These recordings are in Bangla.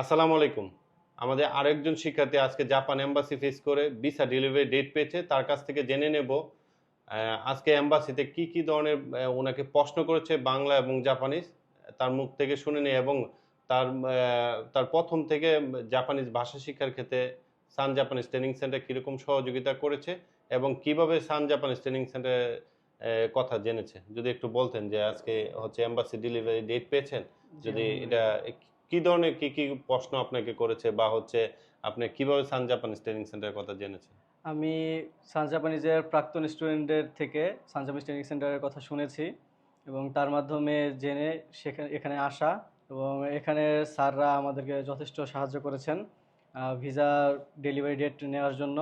আসসালামু আলাইকুম। আমাদের আরেকজন শিক্ষার্থী আজকে জাপান এম্বাসি ফেস করে ভিসা ডেলিভারি ডেট পেয়েছে তার কাছ থেকে জেনে নেব আজকে এম্বাসিতে কি কি ধরনের ওনাকে প্রশ্ন করেছে বাংলা এবং জাপানিজ তার মুখ থেকে শুনে নেই এবং তার তার প্রথম থেকে জাপানিজ ভাষা শিক্ষার ক্ষেত্রে সান জাপানিজ ট্রেনিং সেন্টার কীরকম সহযোগিতা করেছে এবং কীভাবে সান জাপানিজ ট্রেনিং সেন্টারের কথা জেনেছে? যদি একটু বলতেন যে আজকে হচ্ছে এম্বাসি ডেলিভারি ডেট পেয়েছেন যদি এটা কি ধরনের কি কি প্রশ্ন আপনাকে করেছে বা হচ্ছে আপনি কীভাবে সান জাপানিজ ট্রেনিং সেন্টারের কথা জেনেছেন? আমি সান জাপানিজের প্রাক্তন স্টুডেন্টদের থেকে সান জাপানিজ ট্রেনিং সেন্টারের কথা শুনেছি এবং তার মাধ্যমে জেনে সেখানে, এখানে আসা এবং এখানে স্যাররা আমাদেরকে যথেষ্ট সাহায্য করেছেন ভিসা ডেলিভারি ডেট নেওয়ার জন্য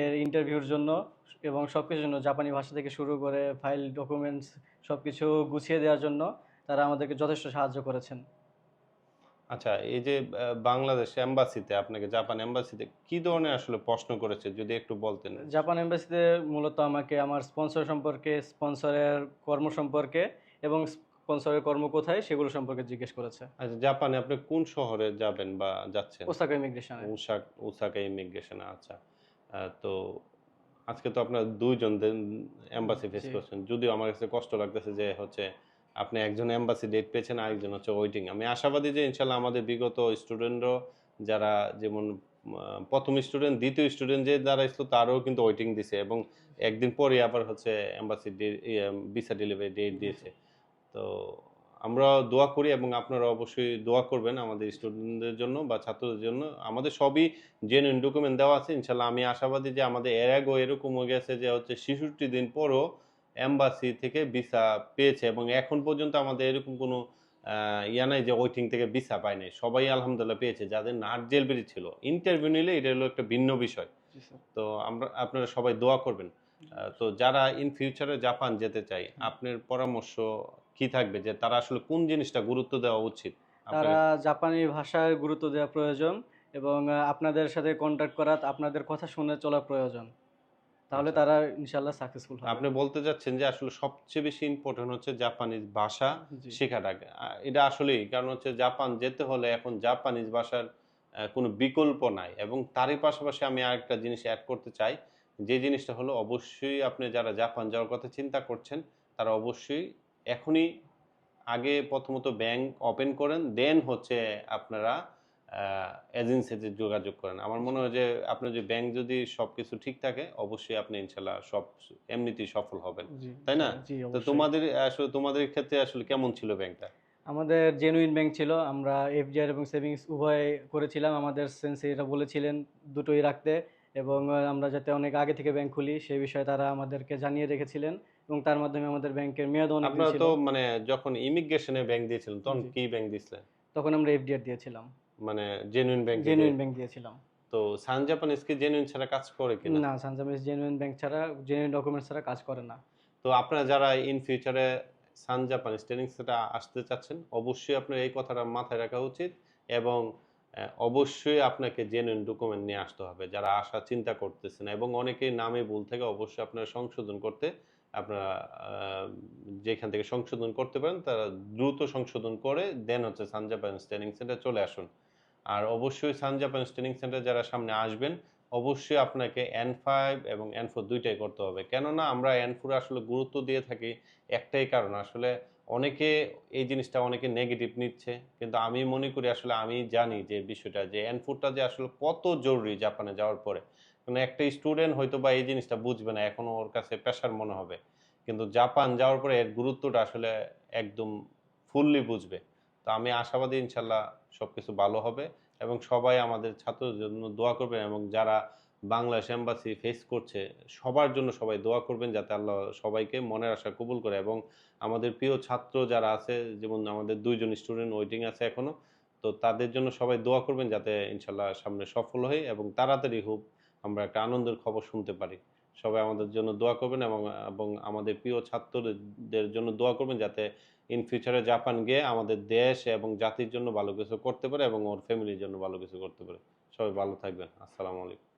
এর ইন্টারভিউর জন্য এবং সব কিছুর জন্য, জাপানি ভাষা থেকে শুরু করে ফাইল ডকুমেন্টস সব কিছু গুছিয়ে দেওয়ার জন্য তারা আমাদেরকে যথেষ্ট সাহায্য করেছেন। আচ্ছা এই যে বাংলাদেশ এম্বাসিতে আপনাকে জাপান এম্বাসিতে কি ধরনের আসলে প্রশ্ন করেছে যদি একটু বলতেন জাপান এম্বাসিতে মূলত আমাকে আমার স্পন্সর সম্পর্কে স্পন্সরের কর্ম সম্পর্কে এবং স্পন্সরের কর্ম কোথায় সেগুলো সম্পর্কে জিজ্ঞেস করেছে। আচ্ছা জাপানে আপনি কোন শহরে যাবেন বা যাচ্ছেন? ওসাকা ইমিগ্রেশনে। ওসাক ওসাকা ইমিগ্রেশনে আচ্ছা। তো আজকে তো আপনার দুইজন এম্বাসি ফেস করছেন। যদিও আমার কাছে কষ্ট লাগতেছে যে হচ্ছে আপনি একজন এম্বাসি ডেট পেয়েছেন, আরেকজন হচ্ছে ওয়েটিং আমি আশাবাদী যে ইনশাল্লাহ আমাদের বিগত স্টুডেন্টরাও যারা যেমন প্রথম স্টুডেন্ট দ্বিতীয় স্টুডেন্ট যে যারা এসলো তারও কিন্তু ওয়েটিং দিছে এবং একদিন পরে আবার হচ্ছে এম্বাসি ভিসা ডেলিভারি ডেট দিয়েছে। তো আমরা দোয়া করি এবং আপনারা অবশ্যই দোয়া করবেন আমাদের স্টুডেন্টদের জন্য বা ছাত্রদের জন্য। আমাদের সবই জেনুইন ডকুমেন্ট দেওয়া আছে। ইনশাল্লাহ আমি আশাবাদী যে আমাদের এর আগেও এরকম হয়ে গেছে যে হচ্ছে ছেষট্টি দিন পরও এম্বাসি থেকে ভিসা পেয়েছে এবং এখন পর্যন্ত আমাদের এরকম কোনো আহ, ইয়া নাই যে ওয়েটিং থেকে ভিসা পায় নাই। সবাই আলহামদুলিল্লাহ পেয়েছে। যাদের নাট জেলবেরি ছিল ইন্টারভিউ নিলে এটা হলো একটা ভিন্ন বিষয়। তো আমরা আপনারা সবাই দোয়া করবেন। তো যারা ইন ফিউচারে জাপান যেতে চাই আপনার পরামর্শ কি থাকবে? যে তারা আসলে কোন জিনিসটা গুরুত্ব দেওয়া উচিত? তারা জাপানি ভাষায় গুরুত্ব দেওয়া প্রয়োজন এবং আপনাদের সাথে কন্ট্যাক্ট করা আপনাদের কথা শুনে চলা প্রয়োজন। তাহলে আচ্ছা। তারা ইনশাল্লাহ সাকসেসফুল হবে। আপনি বলতে যাচ্ছেন যে আসলে সবচেয়ে বেশি ইম্পর্টেন্ট হচ্ছে জাপানিজ ভাষা জি। শেখাটা এটা আসলেই কারণ হচ্ছে জাপান যেতে হলে এখন জাপানিজ ভাষার কোনো বিকল্প নাই। এবং তারই পাশাপাশি আমি আরেকটা জিনিস অ্যাড করতে চাই। যে জিনিসটা হলো অবশ্যই আপনি যারা জাপান যাওয়ার কথা চিন্তা করছেন তারা অবশ্যই এখনই আগে প্রথমত ব্যাংক ওপেন করেন। দেন হচ্ছে আপনারা এজেন্সিতে যোগাযোগ করেন। আমার মনে হয় যে আপনার যে ব্যাংক যদি সব কিছু ঠিক থাকে অবশ্যই আপনি ইনশাল্লাহ সব এমনিতেই সফল হবেন। তাই না? তো তোমাদের আসলে তোমাদের ক্ষেত্রে আসলে কেমন ছিল ব্যাংকটা আমাদের জেনুইন ব্যাংক ছিল। আমরা এফডিআর এবং সেভিংস উভয় করেছিলাম। আমাদের সেন্সিরা বলেছিলেন দুটোই রাখতে এবং আমরা যাতে অনেক আগে থেকে ব্যাংক খুলি সেই বিষয়ে তারা আমাদেরকে জানিয়ে রেখেছিলেন এবং তার মাধ্যমে আমাদের ব্যাংকের মেয়াদ অনেক আপনারা তো মানে যখন ইমিগ্রেশনে ব্যাংক দিয়েছিলেন তখন কি ব্যাংক দিয়েছিলেন? তখন আমরা এফডিআর দিয়েছিলাম। মানে জেনুইন ব্যাংক জেনুইন ব্যাংক দিয়েছিলাম। তো সান জাপানিজ কি জেনুইন ছাড়া কাজ করে কিনা? না সান জাপানিজ জেনুইন ব্যাংক ছাড়া জেনুইন ডকুমেন্ট ছাড়া কাজ করে না। তো আপনারা যারা ইন ফিউচারে সান জাপানিজ ট্রেনিং সেটা আসতে চাচ্ছেন অবশ্যই আপনার এই কথাটা মাথায় রাখা উচিত এবং অবশ্যই আপনাকে জেনুইন ডকুমেন্ট নিয়ে আসতে হবে। যারা আসা চিন্তা করতেছেন এবং অনেকেই নামে ভুল থেকে, অবশ্যই আপনারা সংশোধন করতে, আপনারা যেখান থেকে সংশোধন করতে পারেন, তারা দ্রুত সংশোধন করে দেন হচ্ছে সান জাপানিজ ট্রেনিং সেন্টার চলে আসুন। আর অবশ্যই সান জাপানিজ ট্রেনিং সেন্টার যারা সামনে আসবেন অবশ্যই আপনাকে এন ফাইভ এবং এন ফোর দুইটাই করতে হবে। কেননা আমরা এন আসলে গুরুত্ব দিয়ে থাকি একটাই কারণ, আসলে অনেকে এই জিনিসটা অনেকে নেগেটিভ নিচ্ছে। কিন্তু আমি মনে করি আসলে আমি জানি যে বিষয়টা যে এন ফোরটা যে আসলে কত জরুরি জাপানে যাওয়ার পরে। মানে একটা স্টুডেন্ট হয়তো বা এই জিনিসটা বুঝবে না, এখনও ওর কাছে পেশার মনে হবে। কিন্তু জাপান যাওয়ার পরে এর গুরুত্বটা আসলে একদম ফুললি বুঝবে। তো আমি আশাবাদী ইনশাল্লাহ সবকিছু ভালো হবে। এবং সবাই আমাদের ছাত্রদের জন্য দোয়া করবেন এবং যারা বাংলাদেশ এম্বাসি ফেস করছে, সবার জন্য সবাই দোয়া করবেন যাতে আল্লাহ সবাইকে মনের আশা কবুল করে এবং আমাদের প্রিয় ছাত্র যারা আছে, যেমন আমাদের দুইজন স্টুডেন্ট ওয়েটিং আছে এখনও তো তাদের জন্য সবাই দোয়া করবেন যাতে ইনশাল্লাহ সামনে সফল হই এবং তাড়াতাড়ি হোক, আমরা একটা আনন্দের খবর শুনতে পারি। সবাই আমাদের জন্য দোয়া করবেন এবং এবং আমাদের প্রিয় ছাত্রদের জন্য দোয়া করবেন যাতে ইন ফিউচারে জাপান গিয়ে আমাদের দেশ এবং জাতির জন্য ভালো কিছু করতে পারে এবং ওর ফ্যামিলির জন্য ভালো কিছু করতে পারে। সবাই ভালো থাকবেন। আসসালামু আলাইকুম।